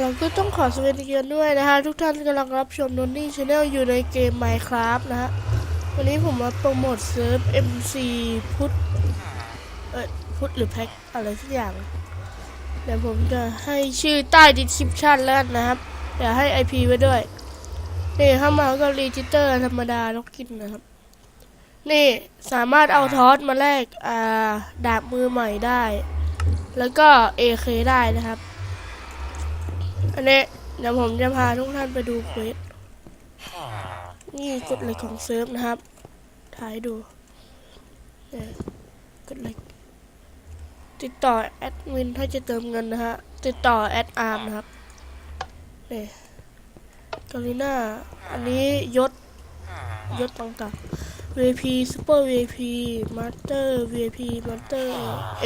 เราก็ต้องขอสวัสดีกันด้วยนะฮะ ทุกท่านกำลังรับชมนนนี่ชาแนลอยู่ในเกม Minecraft นะฮะ วันนี้ผมมาโปรโมทเซิร์ฟ MC พุทธเออพุทธหรือแพ็คอะไรสักอย่าง เดี๋ยวผมจะให้ชื่อใต้ description แล้วกันนะครับ เดี๋ยวให้ IP ไว้ด้วย นี่เข้ามาก็รีจิเตอร์ธรรมดาล็อกกินนะครับ นี่สามารถเอาทอสมาแลกอ่าดาบมือใหม่ได้ แล้วก็ AK ได้นะครับ อันนี้เดี๋ยวผมจะพาทุกท่านไปดูเควสนี่กฎเหล็กของเซิร์ฟนะครับ ถ่ายดูเนี่ยกฎเหล็กติดต่อแอดมินถ้าจะเติมเงินนะฮะ ติดต่อแอดอาร์มนะครับนี่กาลิน่า อันนี้ยศ ยศต่างๆ VIP Super VIP Master VIP Master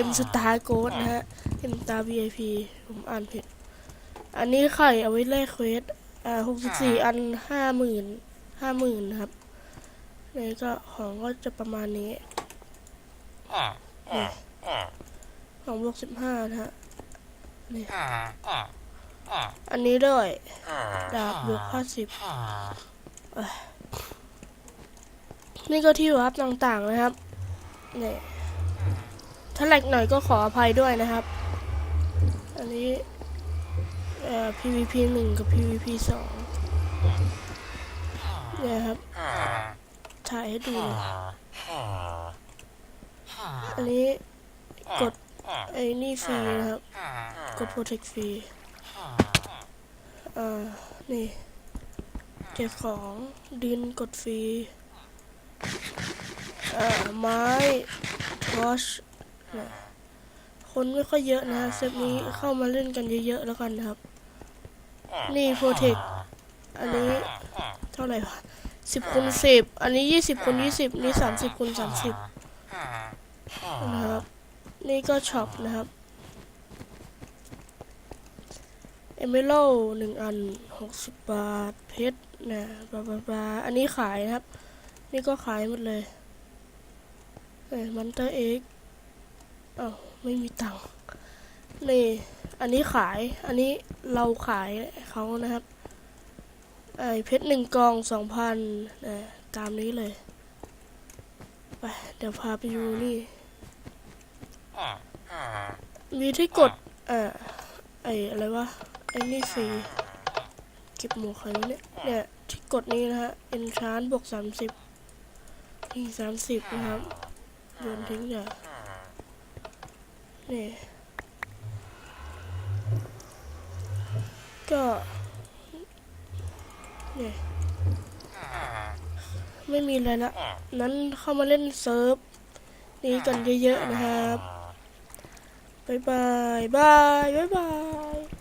M Star Gold นะฮะ M Star VIP ผมอ่านผิด อันนี้ไข่เอาไว้แลกเควสอ่าหกสิบสี่อันห้าหมื่นห้าหมื่นนะครับนี่ก็ของก็จะประมาณนี้นี่ของบวกสิบห้านะฮะนี่อันนี้ด้วยดาบบวกห้าสิบนี่ก็ที่วับต่างๆนะครับนี่ถ้าแหลกหน่อยก็ขออภัยด้วยนะครับ อันนี้ เอ่อ PVP หนึ่งกับ PVP สองเนี่ยครับ ถ่ายให้ดู อันนี้กดไอ้นี่ฟรีนะครับ กด Protect ฟรีอ่านี่ เก็บของดินกดฟรีอ่าไม้ทอชนี่ย คนไม่ค่อยเยอะนะเซฟนี้เข้ามาเล่นกันเยอะๆแล้วกันนะครับ นี่โปรเทคอันนี้เท่าไหร่วะสิบคูณสิบอันนี้ยี่สิบคูณยี่สิบนี่สามสิบคูณสามสิบนะครับ นี่ก็ช็อปนะครับเอเมโลหนึ่งอันหกสิบบาทเพชรนะบลาบลาบลาอันนี้ขายนะครับ นี่ก็ขายหมดเลยเอ้มันเตอร์เอ็กอ้าว ไม่มีตังค์นี่ อันนี้ขาย อันนี้เราขายเขานะครับ ไอเพชรหนึ่งกองสองพันนะตามนี้เลย ไป เดี๋ยวพาไปดูนี่ มีที่กดอ่าไออะไรวะ ไอนี่ฟรีเก็บหมวกใครเนี่ย เนี่ย ที่กดนี้นะฮะ เอ็นชานบวกสามสิบนี่สามสิบนะครับโยนทิ้งอย่า นี่ก็เนี่ยไม่มีอะไรละนั้นเข้ามาเล่นเซิร์ฟนี้กันเยอะๆนะครับ บ๊ายบายบาย บ๊ายบาย